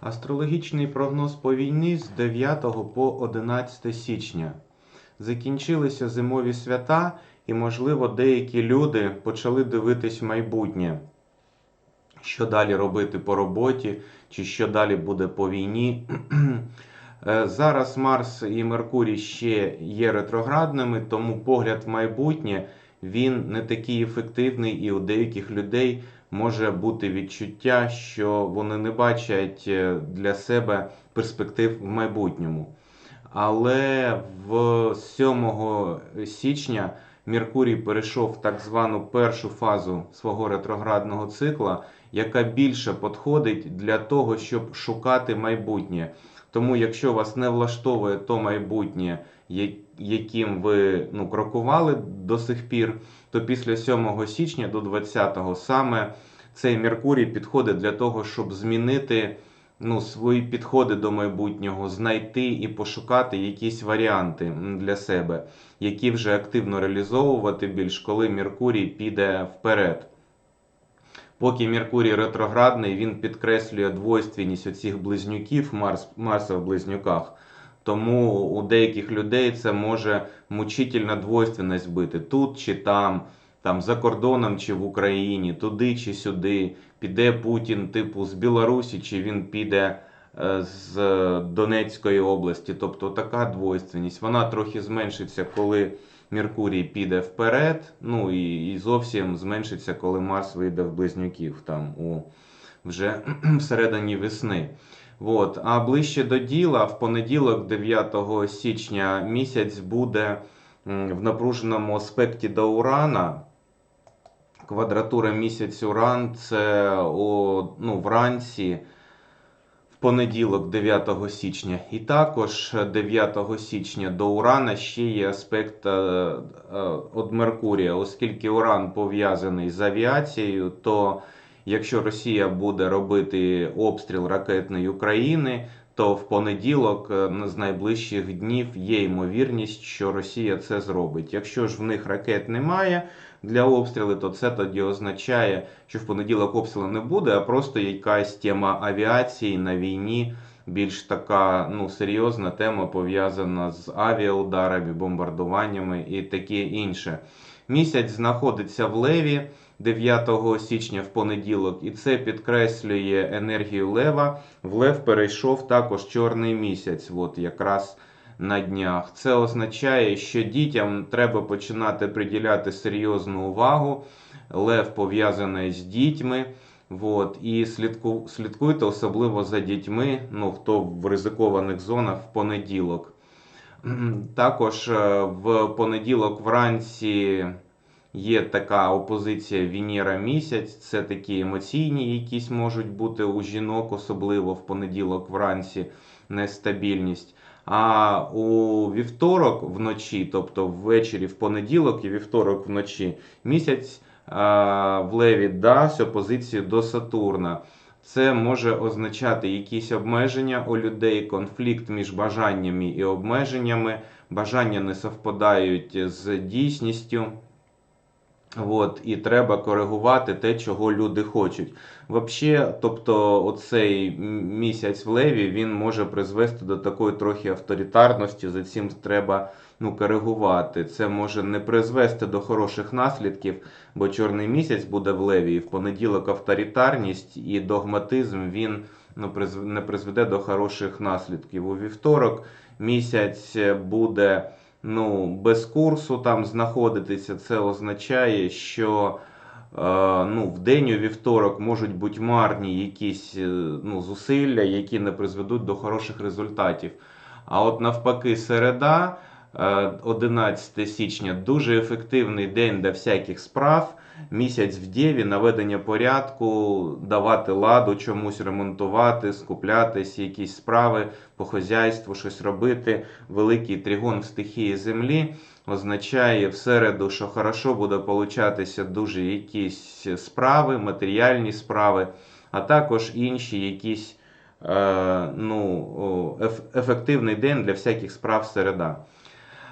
Астрологічний прогноз по війні з 9 по 11 січня. Закінчилися зимові свята, і, можливо, деякі люди почали дивитись в майбутнє, що далі робити по роботі, чи що далі буде по війні. Е, Зараз Марс і Меркурій ще є ретроградними, тому погляд в майбутнє він не такий ефективний, і у деяких людей може бути відчуття, що вони не бачать е, для себе перспектив в майбутньому. Але в 7 січня Меркурій перейшов в так звану першу фазу свого ретроградного цикла, яка більше підходить для того, щоб шукати майбутнє. Тому, якщо вас не влаштовує то майбутнє, яким ви ну, крокували до сих пір, то після 7 січня до 20 саме цей Меркурій підходить для того, щоб змінити ну, свої підходи до майбутнього, знайти і пошукати якісь варіанти для себе, які вже активно реалізовувати більш, коли Меркурій піде вперед. Поки Меркурій ретроградний, він підкреслює двойственність оцих близнюків Марс, Марса в близнюках. Тому у деяких людей це може мучительна двойственність бути тут чи там, там за кордоном чи в Україні, туди чи сюди. Піде Путін, типу, з Білорусі, чи він піде е, з Донецької області. Тобто така двойственність. Вона трохи зменшиться, коли Меркурій піде вперед. Ну і, і зовсім зменшиться, коли Марс вийде в близнюків там у вже всередині весни. От. А ближче до діла, в понеділок, 9 січня, місяць буде в напруженому аспекті до Урана. Квадратура місяць Уран це о, ну, вранці понеділок, 9 січня. І також 9 січня до Урана ще є аспект е, е, від Меркурія, оскільки Уран пов'язаний з авіацією, то якщо Росія буде робити обстріл ракетної України, то в понеділок е, з найближчих днів є ймовірність, що Росія це зробить. Якщо ж в них ракет немає для обстрілу, то це тоді означає, що в понеділок обстрілу не буде, а просто якась тема авіації на війні. Більш така ну, серйозна тема пов'язана з авіаударами, бомбардуваннями і таке інше. Місяць знаходиться в Леві 9 січня в понеділок, і це підкреслює енергію Лева. В Лев перейшов також чорний місяць, от якраз на днях. Це означає, що дітям треба починати приділяти серйозну увагу. Лев пов'язаний з дітьми. От, і слідку, слідкуйте особливо за дітьми, ну хто в ризикованих зонах в понеділок. Також е, в понеділок вранці є така опозиція Венера місяць. Це такі емоційні, якісь можуть бути у жінок, особливо в понеділок вранці нестабільність. А у вівторок вночі, тобто ввечері в понеділок і вівторок вночі, місяць в Леві дасть опозицію до Сатурна. Це може означати якісь обмеження у людей, конфлікт між бажаннями і обмеженнями. Бажання не совпадають з дійсністю. От, і треба коригувати те, чого люди хочуть. Взагалі, тобто, оцей місяць в леві він може призвести до такої трохи авторитарності. За цим треба ну, коригувати. Це може не призвести до хороших наслідків, бо чорний місяць буде в леві, і в понеділок авторитарність і догматизм він ну, не призведе до хороших наслідків. У вівторок місяць буде ну, без курсу там знаходитися, це означає, що е, ну, в день у вівторок можуть бути марні якісь е, ну, зусилля, які не призведуть до хороших результатів. А от навпаки, середа, 11 січня, дуже ефективний день для всяких справ. Місяць в Дєві, наведення порядку, давати ладу, чомусь ремонтувати, скуплятись, якісь справи по хозяйству, щось робити. Великий тригон в стихії землі означає в середу, що хорошо буде получатися дуже якісь справи, матеріальні справи, а також інші якісь е, ну, еф- ефективний день для всяких справ середа.